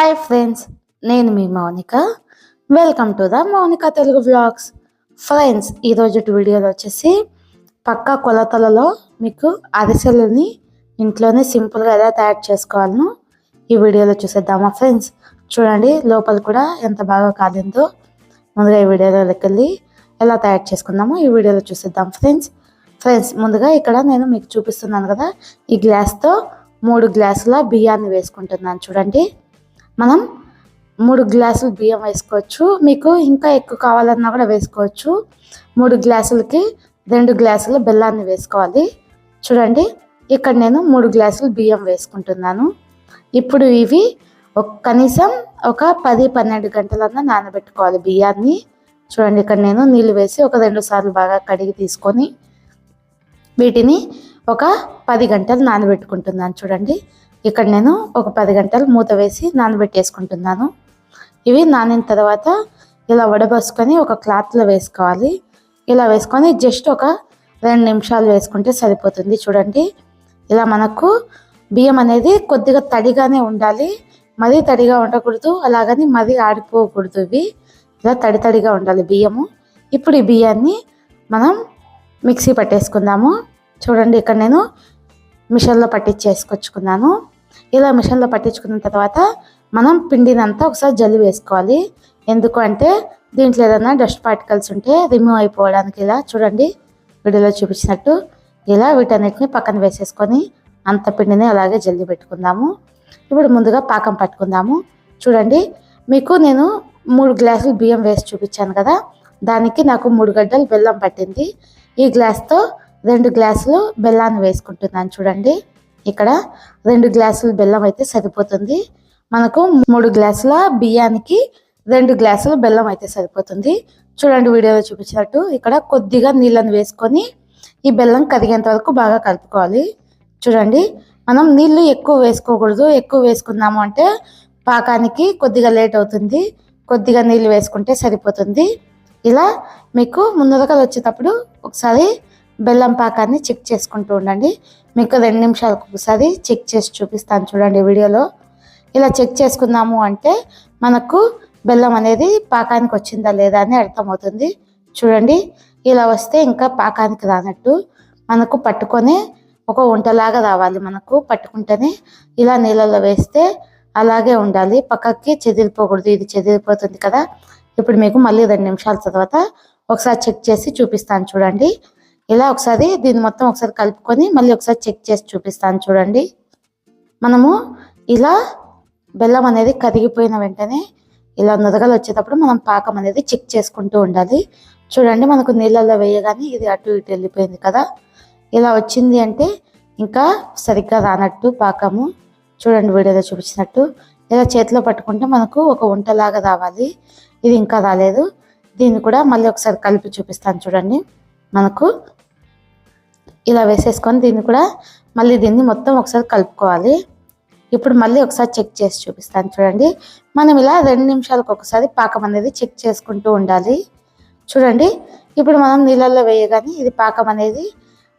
Hi friends నేను మీ Mounika. Welcome to the Mounika Telugu vlogs friends ఈరోజు వీడియోలో వచ్చేసి పక్కా కొలతలలో మీకు అరిసెలని ఇంట్లోనే సింపుల్గా ఎలా తయారు చేసుకోవాలను ఈ వీడియోలో చూసేద్దామా ఫ్రెండ్స్ చూడండి లోపల కూడా ఎంత బాగా కాలిందో ముందుగా ఈ వీడియోలోకి వెళ్ళి ఎలా తయారు చేసుకుందామో ఈ వీడియోలో చూసేద్దాం ఫ్రెండ్స్ ఫ్రెండ్స్ ముందుగా ఇక్కడ నేను మీకు చూపిస్తున్నాను కదా ఈ గ్లాస్తో మూడు గ్లాసుల బియ్యాన్ని వేసుకుంటున్నాను చూడండి. మనం మూడు గ్లాసులు బియ్యం వేసుకోవచ్చు. మీకు ఇంకా ఎక్కువ కావాలన్నా కూడా వేసుకోవచ్చు. మూడు గ్లాసులకి రెండు గ్లాసులు బెల్లాన్ని వేసుకోవాలి. చూడండి ఇక్కడ నేను మూడు గ్లాసులు బియ్యం వేసుకుంటున్నాను. ఇప్పుడు ఇవి ఒక కనీసం ఒక పది పన్నెండు గంటలన్నా నానబెట్టుకోవాలి బియ్యాన్ని. చూడండి ఇక్కడ నేను నీళ్ళు వేసి ఒక రెండు సార్లు బాగా కడిగి తీసుకొని వీటిని ఒక పది గంటలు నానబెట్టుకుంటున్నాను. చూడండి ఇక్కడ నేను ఒక పది గంటలు మూత వేసి నానబెట్టేసుకుంటున్నాను. ఇవి నానిన తర్వాత ఇలా వడబోసుకొని ఒక క్లాత్లో వేసుకోవాలి. ఇలా వేసుకొని జస్ట్ ఒక రెండు నిమిషాలు వేసుకుంటే సరిపోతుంది. చూడండి ఇలా మనకు బియ్యం అనేది కొద్దిగా తడిగానే ఉండాలి. మరీ తడిగా ఉండకూడదు అలాగని మరీ ఆడిపోకూడదు ఇవి. ఇలా తడి తడిగా ఉండాలి బియ్యము. ఇప్పుడు ఈ బియ్యాన్ని మనం మిక్సీ పట్టేసుకుందాము. చూడండి ఇక్కడ నేను మిషన్లో పట్టించేసుకొచ్చుకున్నాను. ఇలా మిషన్లో పట్టించుకున్న తర్వాత మనం పిండినంతా ఒకసారి జల్లి వేసుకోవాలి. ఎందుకు అంటే దీంట్లో ఏదైనా డస్ట్ పార్టికల్స్ ఉంటే రిమూవ్ అయిపోవడానికి ఇలా చూడండి వీడియోలో చూపించినట్టు ఇలా వీటన్నిటిని పక్కన వేసేసుకొని అంత పిండిని అలాగే జల్లి పెట్టుకుందాము. ఇప్పుడు ముందుగా పాకం పట్టుకుందాము. చూడండి మీకు నేను మూడు గ్లాసులు బియ్యం వేసి చూపించాను కదా దానికి నాకు మూడు గడ్డలు బెల్లం పట్టింది. ఈ గ్లాస్తో రెండు గ్లాసులు బెల్లాన్ని వేసుకుంటున్నాను చూడండి. ఇక్కడ రెండు గ్లాసులు బెల్లం అయితే సరిపోతుంది. మనకు మూడు గ్లాసుల బియ్యానికి రెండు గ్లాసుల బెల్లం అయితే సరిపోతుంది. చూడండి వీడియోలో చూపించినట్టు ఇక్కడ కొద్దిగా నీళ్ళను వేసుకొని ఈ బెల్లం కరిగేంత వరకు బాగా కలుపుకోవాలి. చూడండి మనం నీళ్ళు ఎక్కువ వేసుకోకూడదు. ఎక్కువ వేసుకున్నాము అంటే పాకానికి కొద్దిగా లేట్ అవుతుంది. కొద్దిగా నీళ్ళు వేసుకుంటే సరిపోతుంది. ఇలా మీకు ముందరకలు వచ్చేటప్పుడు ఒకసారి బెల్లం పాకాన్ని చెక్ చేసుకుంటూ ఉండండి. మీకు రెండు నిమిషాలకు ఒకసారి చెక్ చేసి చూపిస్తాను చూడండి వీడియోలో. ఇలా చెక్ చేసుకున్నాము అంటే మనకు బెల్లం అనేది పాకానికి వచ్చిందా లేదా అని అర్థమవుతుంది. చూడండి ఇలా వస్తే ఇంకా పాకానికి రానట్టు. మనకు పట్టుకొని ఒక వంటలాగా రావాలి మనకు పట్టుకుంటేనే ఇలా నీళ్ళలో వేస్తే అలాగే ఉండాలి. పక్కకి చెదిరిపోకూడదు ఇది చెదిరిపోతుంది కదా. ఇప్పుడు మీకు మళ్ళీ రెండు నిమిషాల తర్వాత ఒకసారి చెక్ చేసి చూపిస్తాను చూడండి. ఇలా ఒకసారి దీన్ని మొత్తం ఒకసారి కలుపుకొని మళ్ళీ ఒకసారి చెక్ చేసి చూపిస్తాను చూడండి. మనము ఇలా బెల్లం అనేది కరిగిపోయిన వెంటనే ఇలా నురగలు వచ్చేటప్పుడు మనం పాకం అనేది చెక్ చేసుకుంటూ ఉండాలి. చూడండి మనకు నీళ్ళల్లో వేయగానే ఇది అటు ఇటు వెళ్ళిపోయింది కదా. ఇలా వచ్చింది అంటే ఇంకా సరిగ్గా రానట్టు పాకము. చూడండి వీడియోలో చూపించినట్టు. ఇలా చేతిలో పట్టుకుంటే మనకు ఒక వంటలాగా రావాలి. ఇది ఇంకా రాలేదు. దీన్ని కూడా మళ్ళీ ఒకసారి కలిపి చూపిస్తాను చూడండి. మనకు ఇలా వేసేసుకొని దీన్ని కూడా మళ్ళీ దీన్ని మొత్తం ఒకసారి కలుపుకోవాలి. ఇప్పుడు మళ్ళీ ఒకసారి చెక్ చేసి చూపిస్తాను చూడండి. మనం ఇలా రెండు నిమిషాలకు ఒకసారి పాకం అనేది చెక్ చేసుకుంటూ ఉండాలి. చూడండి. ఇప్పుడు మనం నీళ్ళల్లో వేయగానే ఇది పాకం అనేది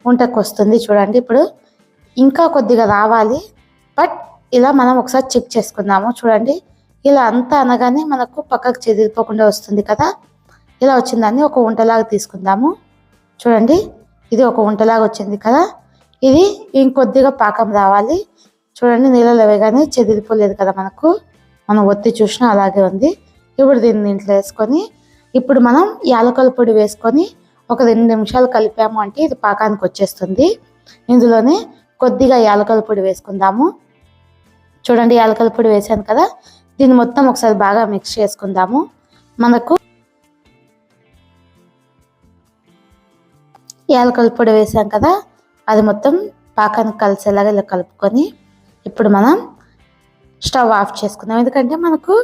వంటకు వస్తుంది చూడండి. ఇప్పుడు ఇంకా కొద్దిగా రావాలి. బట్ ఇలా మనం ఒకసారి చెక్ చేసుకుందాము చూడండి. ఇలా అంతా అనగానే మనకు పక్కకు చెదిరిపోకుండా వస్తుంది కదా. ఇలా వచ్చిందాన్ని ఒక వంటలాగా తీసుకుందాము. చూడండి. ఇది ఒక వంటలాగా వచ్చింది కదా? ఇది ఇంకొద్దిగా పాకం రావాలి. చూడండి నీళ్ళలో వేగానే చెదిరిపోలేదు కదా మనకు? మనం ఒత్తి చూసినా అలాగే ఉంది. ఇప్పుడు దీన్ని దీంట్లో వేసుకొని ఇప్పుడు మనం యాలకల పొడి వేసుకొని ఒక రెండు నిమిషాలు కలిపాము అంటే ఇది పాకానికి వచ్చేస్తుంది. ఇందులోనే కొద్దిగా యాలకల పొడి వేసుకుందాము. చూడండి యాలకల పొడి వేసాను కదా? దీన్ని మొత్తం ఒకసారి బాగా మిక్స్ చేసుకుందాము. మనకు యాలకల పొడి వేసాం కదా అది మొత్తం పాకానికి కలిసేలాగా ఇలా కలుపుకొని ఇప్పుడు మనం స్టవ్ ఆఫ్ చేసుకుందాం. ఎందుకంటే మనకు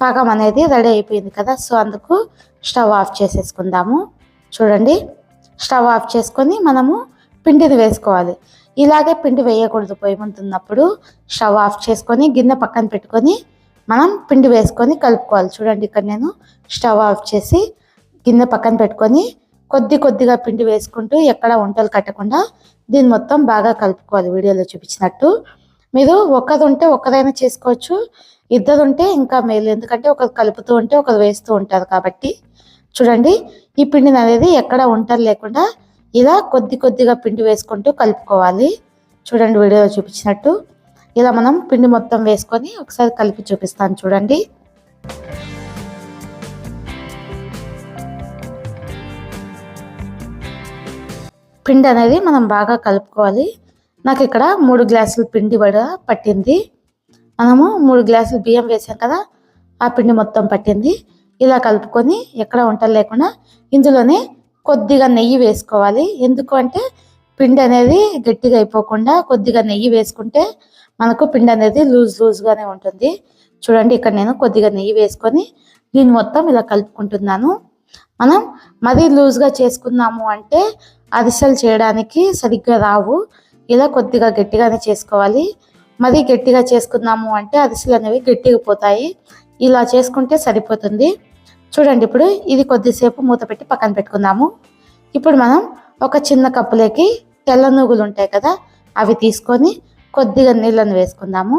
పాకం అనేది రెడీ అయిపోయింది కదా సో అందుకు స్టవ్ ఆఫ్ చేసేసుకుందాము. చూడండి స్టవ్ ఆఫ్ చేసుకొని మనము పిండిని వేసుకోవాలి. ఇలాగే పిండి వేయకూడదు పొయ్యి ముందున్నప్పుడు స్టవ్ ఆఫ్ చేసుకొని గిన్నె పక్కన పెట్టుకొని మనం పిండి వేసుకొని కలుపుకోవాలి. చూడండి ఇక్కడ నేను స్టవ్ ఆఫ్ చేసి గిన్నె పక్కన పెట్టుకొని కొద్ది కొద్దిగా పిండి వేసుకుంటూ ఎక్కడ వంటలు కట్టకుండా దీన్ని మొత్తం బాగా కలుపుకోవాలి వీడియోలో చూపించినట్టు. మీరు ఒక్కది ఉంటే ఒక్కదైనా చేసుకోవచ్చు ఇద్దరు ఉంటే ఇంకా మేలు. ఎందుకంటే ఒకరు కలుపుతూ ఉంటే ఒకరు వేస్తూ ఉంటారు కాబట్టి. చూడండి ఈ పిండిని అనేది ఎక్కడ వంటలు లేకుండా ఇలా కొద్ది కొద్దిగా పిండి వేసుకుంటూ కలుపుకోవాలి. చూడండి వీడియోలో చూపించినట్టు. ఇలా మనం పిండి మొత్తం వేసుకొని ఒకసారి కలిపి చూపిస్తాను చూడండి. పిండి అనేది మనం బాగా కలుపుకోవాలి. నాకు ఇక్కడ మూడు గ్లాసులు పిండి కూడా పట్టింది. మనము మూడు గ్లాసులు బియ్యం వేసాం కదా ఆ పిండి మొత్తం పట్టింది. ఇలా కలుపుకొని ఎక్కడ వంటలు లేకుండా ఇందులోనే కొద్దిగా నెయ్యి వేసుకోవాలి. ఎందుకు అంటే పిండి అనేది గట్టిగా అయిపోకుండా కొద్దిగా నెయ్యి వేసుకుంటే మనకు పిండి అనేది లూజ్ లూజ్గానే ఉంటుంది. చూడండి ఇక్కడ నేను కొద్దిగా నెయ్యి వేసుకొని దీన్ని మొత్తం ఇలా కలుపుకుంటున్నాను. మనం మరీ లూజ్గా చేసుకున్నాము అంటే అరిసెలు చేయడానికి సరిగ్గా రావు. ఇలా కొద్దిగా గట్టిగానే చేసుకోవాలి. మరీ గట్టిగా చేసుకున్నాము అంటే అరిసెలు అనేవి గట్టిగా పోతాయి. ఇలా చేసుకుంటే సరిపోతుంది. చూడండి ఇప్పుడు ఇది కొద్దిసేపు మూత పెట్టి పక్కన పెట్టుకుందాము. ఇప్పుడు మనం ఒక చిన్న కప్పులోకి తెల్ల నువ్వులు ఉంటాయి కదా అవి తీసుకొని కొద్దిగా నీళ్ళను వేసుకుందాము.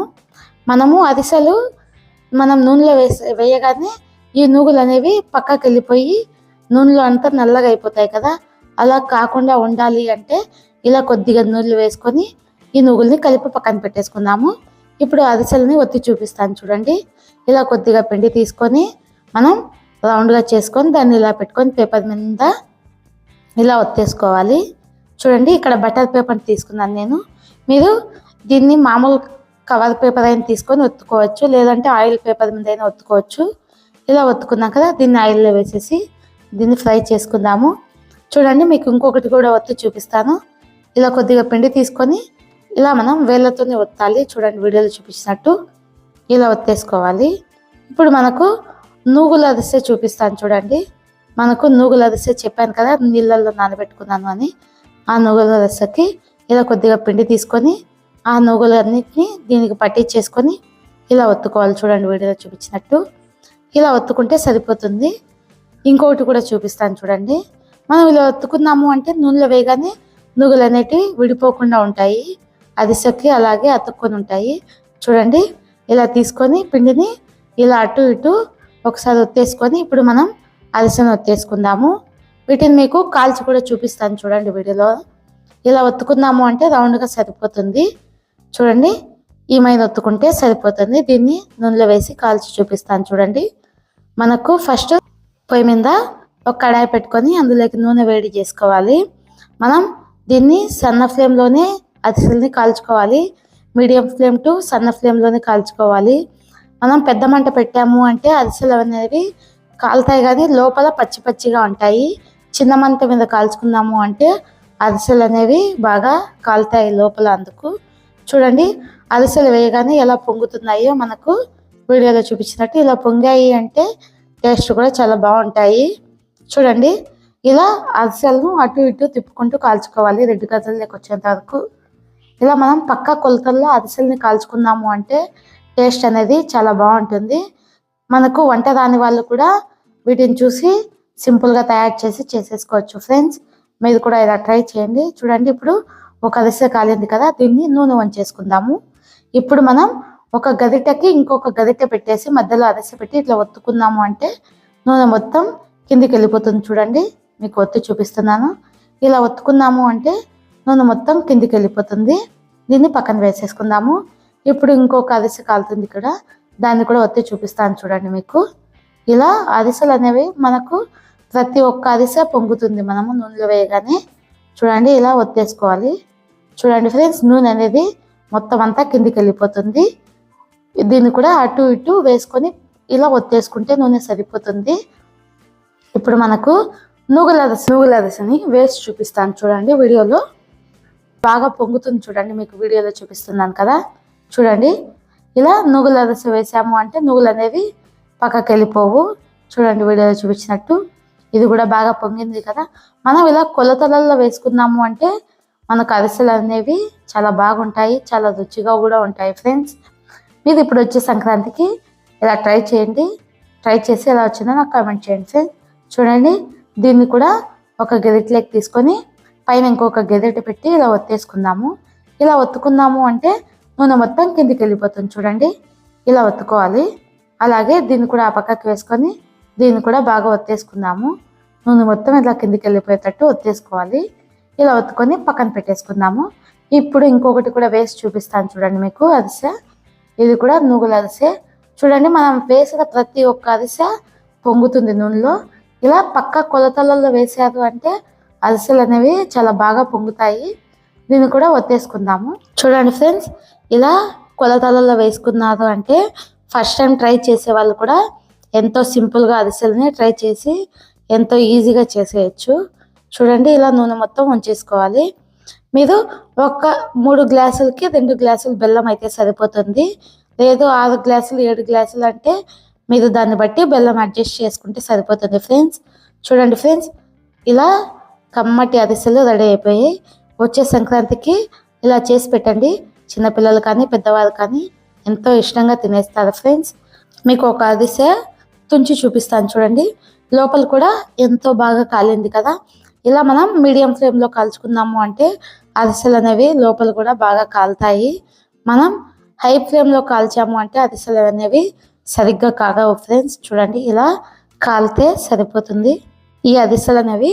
మనము అరిసెలు మనం నూనెలో వేసి వేయగానే ఈ నూగులు అనేవి పక్కకి వెళ్ళిపోయి నూనెలో అంతా నల్లగా అయిపోతాయి కదా అలా కాకుండా ఉండాలి అంటే ఇలా కొద్దిగా నూనెలు వేసుకొని ఈ నువ్వుల్ని కలిపి పక్కన పెట్టేసుకుందాము. ఇప్పుడు అరిసెలని ఒత్తి చూపిస్తాను చూడండి. ఇలా కొద్దిగా పిండి తీసుకొని మనం రౌండ్గా చేసుకొని దాన్ని ఇలా పెట్టుకొని పేపర్ మీద ఇలా ఒత్తేసుకోవాలి. చూడండి ఇక్కడ బటర్ పేపర్ తీసుకున్నాను నేను. మీరు దీన్ని మామూలు కవర్ పేపర్ అయినా తీసుకొని ఒత్తుకోవచ్చు లేదంటే ఆయిల్ పేపర్ మీద అయినా ఒత్తుకోవచ్చు. ఇలా ఒత్తుకున్నాం కదా దీన్ని ఆయిల్లో వేసేసి దీన్ని ఫ్రై చేసుకుందాము. చూడండి మీకు ఇంకొకటి కూడా ఒత్తి చూపిస్తాను. ఇలా కొద్దిగా పిండి తీసుకొని ఇలా మనం వేళ్ళతోనే ఒత్తాలి. చూడండి వీడియోలో చూపించినట్టు ఇలా ఒత్తేసుకోవాలి. ఇప్పుడు మనకు నూగులు అరిసె చూపిస్తాను చూడండి. మనకు నూగులు అరిసె చెప్పాను కదా నీళ్ళల్లో నానబెట్టుకున్నాను అని. ఆ నూగుల అరిసెకి ఇలా కొద్దిగా పిండి తీసుకొని ఆ నూగులన్నిటిని దీనికి పట్టించేసుకొని ఇలా ఒత్తుకోవాలి చూడండి వీడియోలో చూపించినట్టు. ఇలా ఒత్తుకుంటే సరిపోతుంది. ఇంకొకటి కూడా చూపిస్తాను చూడండి. మనం ఇలా అతుకున్నాము అంటే నూనెలో వేయగానే నువ్వులు అనేటివి విడిపోకుండా ఉంటాయి. అరిసెకి అలాగే అతుక్కొని ఉంటాయి. చూడండి ఇలా తీసుకొని పిండిని ఇలా అటు ఇటు ఒకసారి ఒత్తేసుకొని ఇప్పుడు మనం అరిసెను ఒత్తేసుకుందాము. వీటిని మీకు కాల్చి కూడా చూపిస్తాను చూడండి వీడియోలో. ఇలా ఒత్తుకుందాము అంటే రౌండ్గా సరిపోతుంది. చూడండి ఈ మైన ఒత్తుకుంటే సరిపోతుంది. దీన్ని నూనెలో వేసి కాల్చి చూపిస్తాను చూడండి. మనకు ఫస్ట్ పొయ్యి మీద ఒక కడాయి పెట్టుకొని అందులోకి నూనె వేడి చేసుకోవాలి. మనం దీన్ని సన్న ఫ్లేమ్లోనే అరిసెల్ని కాల్చుకోవాలి. మీడియం ఫ్లేమ్ టు సన్న ఫ్లేమ్లోనే కాల్చుకోవాలి. మనం పెద్ద మంట పెట్టాము అంటే అరిసెలు అనేవి కాలుతాయి కానీ లోపల పచ్చి పచ్చిగా ఉంటాయి. చిన్న మంట మీద కాల్చుకున్నాము అంటే అరిసెలు అనేవి బాగా కాలుతాయి లోపల అందుకు. చూడండి అరిసెలు వేయగానే ఎలా పొంగుతున్నాయో మనకు వీడియోలో చూపించినట్టు ఇలా పొంగాయి అంటే టేస్ట్ కూడా చాలా బాగుంటాయి. చూడండి ఇలా అరిసెలను అటు ఇటు తిప్పుకుంటూ కాల్చుకోవాలి. రెడ్ గజల్లోకి వచ్చేంత వరకు ఇలా మనం పక్క కొలతల్లో అరిసెల్ని కాల్చుకున్నాము అంటే టేస్ట్ అనేది చాలా బాగుంటుంది. మనకు వంట రాని వాళ్ళు కూడా వీటిని చూసి సింపుల్గా తయారు చేసి చేసేసుకోవచ్చు ఫ్రెండ్స్. మీరు కూడా ఇలా ట్రై చేయండి. చూడండి ఇప్పుడు ఒక అరిసె కాలింది కదా దీన్ని నూనె వంచేసుకుందాము. ఇప్పుడు మనం ఒక గరిటెకి ఇంకొక గరిటె పెట్టేసి మధ్యలో అరిసె పెట్టి ఇట్లా ఒత్తుకున్నాము అంటే నూనె మొత్తం కిందికి వెళ్ళిపోతుంది చూడండి. మీకు ఒత్తి చూపిస్తున్నాను. ఇలా ఒత్తుకున్నాము అంటే నూనె మొత్తం కిందికి వెళ్ళిపోతుంది దీన్ని పక్కన వేసేసుకుందాము. ఇప్పుడు ఇంకొక అరిసె కాలుతుంది ఇక్కడ. దాన్ని కూడా ఒత్తి చూపిస్తాను చూడండి మీకు. ఇలా అరిసెలు అనేవి మనకు ప్రతి ఒక్క అరిసె పొంగుతుంది మనము నూనెలో వేయగానే. చూడండి ఇలా ఒత్తేసుకోవాలి. చూడండి ఫ్రెండ్స్ నూనె అనేది మొత్తం అంతా కిందికి వెళ్ళిపోతుంది దీన్ని కూడా అటు ఇటు వేసుకొని ఇలా ఒత్తేసుకుంటే నూనె సరిపోతుంది. ఇప్పుడు మనకు నూగుల అరస నూగుల చూపిస్తాను చూడండి వీడియోలో. బాగా పొంగుతుంది చూడండి మీకు వీడియోలో చూపిస్తున్నాను కదా. చూడండి ఇలా నువ్వుల వేసాము అంటే నువ్వులు అనేవి పక్కకి వెళ్ళిపోవు. చూడండి వీడియోలో చూపించినట్టు. ఇది కూడా బాగా పొంగింది కదా. మనం ఇలా కొలతలలో వేసుకున్నాము అంటే మనకు అరిసెలు అనేవి చాలా బాగుంటాయి చాలా రుచిగా కూడా ఉంటాయి ఫ్రెండ్స్. మీరు ఇప్పుడు వచ్చే సంక్రాంతికి ఇలా ట్రై చేయండి. ట్రై చేసి ఎలా వచ్చిందో నాకు కామెంట్ చేయండి ఫ్రెండ్స్. చూడండి. దీన్ని కూడా ఒక గెరిట్లోకి తీసుకొని పైన ఇంకొక గెరిట పెట్టి ఇలా ఒత్తేసుకుందాము. ఇలా ఒత్తుకుందాము అంటే నూనె మొత్తం కిందికి వెళ్ళిపోతుంది చూడండి. ఇలా ఒత్తుకోవాలి. అలాగే దీన్ని కూడా ఆ పక్కకి వేసుకొని దీన్ని కూడా బాగా ఒత్తేసుకుందాము. నూనె మొత్తం ఇలా కిందికి వెళ్ళిపోయేటట్టు ఒత్తేసుకోవాలి. ఇలా ఒత్తుకొని పక్కన పెట్టేసుకుందాము. ఇప్పుడు ఇంకొకటి కూడా వేసి చూపిస్తాను చూడండి మీకు అరిసె ఇది కూడా నువ్వుల అరిసె చూడండి మనం వేసిన ప్రతి ఒక్క అరిసె పొంగుతుంది నూనెలో. ఇలా పక్క కొలతలలో వేసారు అంటే అరిసెలు అనేవి చాలా బాగా పొంగుతాయి. దీన్ని కూడా ఒత్తేసుకుందాము. చూడండి ఫ్రెండ్స్ ఇలా కొలతలలో వేసుకున్నారు అంటే ఫస్ట్ టైం ట్రై చేసే వాళ్ళు కూడా ఎంతో సింపుల్గా అరిసెలని ట్రై చేసి ఎంతో ఈజీగా చేసేయచ్చు. చూడండి ఇలా నూనె మొత్తం ఉంచేసుకోవాలి. మీరు ఒక మూడు గ్లాసులకి రెండు గ్లాసులు బెల్లం అయితే సరిపోతుంది. లేదు ఆరు గ్లాసులు ఏడు గ్లాసులు అంటే మీరు దాన్ని బట్టి బెల్లం అడ్జస్ట్ చేసుకుంటే సరిపోతుంది ఫ్రెండ్స్. చూడండి ఫ్రెండ్స్ ఇలా కమ్మటి అరిసెలు రెడీ అయిపోయాయి వచ్చే సంక్రాంతికి ఇలా చేసి పెట్టండి. చిన్నపిల్లలు కానీ పెద్దవాళ్ళు కానీ ఎంతో ఇష్టంగా తినేస్తారు ఫ్రెండ్స్. మీకు ఒక అరిసె తుంచి చూపిస్తాను చూడండి. లోపల కూడా ఎంతో బాగా కాలింది కదా. ఇలా మనం మీడియం ఫ్లేమ్లో కాల్చుకున్నాము అంటే అరిసెలు అనేవి లోపల కూడా బాగా కాలుతాయి. మనం హై ఫ్లేమ్లో కాల్చాము అంటే అరిసెలు అనేవి సరిగ్గా కాగా ఫ్రెండ్స్? చూడండి ఇలా కాలితే సరిపోతుంది. ఈ అరిసెలు అనేవి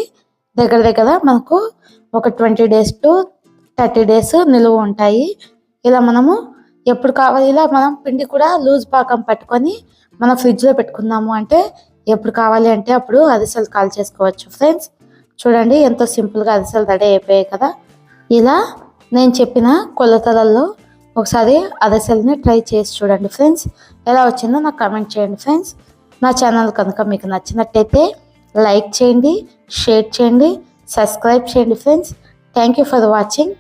దగ్గర దగ్గర మనకు ఒక twenty days to thirty days నిలువ ఉంటాయి. ఇలా మనము ఎప్పుడు కావాలి ఇలా మనం పిండి కూడా లూజ్ పాకం పట్టుకొని మనం ఫ్రిడ్జ్లో పెట్టుకుందాము అంటే ఎప్పుడు కావాలి అంటే అప్పుడు అరిసెలు కాల్ చేసుకోవచ్చు ఫ్రెండ్స్. చూడండి ఎంతో సింపుల్గా అరిసెలు రెడీ అయిపోయాయి కదా. ఇలా నేను చెప్పిన కొలతలలో ఒకసారి అరిసెల్ని ట్రై చేసి చూడండి ఫ్రెండ్స్. ఎలా వచ్చిందో నాకు కామెంట్ చేయండి ఫ్రెండ్స్. నా ఛానల్ కనుక మీకు నచ్చినట్టయితే లైక్ చేయండి షేర్ చేయండి సబ్స్క్రైబ్ చేయండి friends. Thank you for watching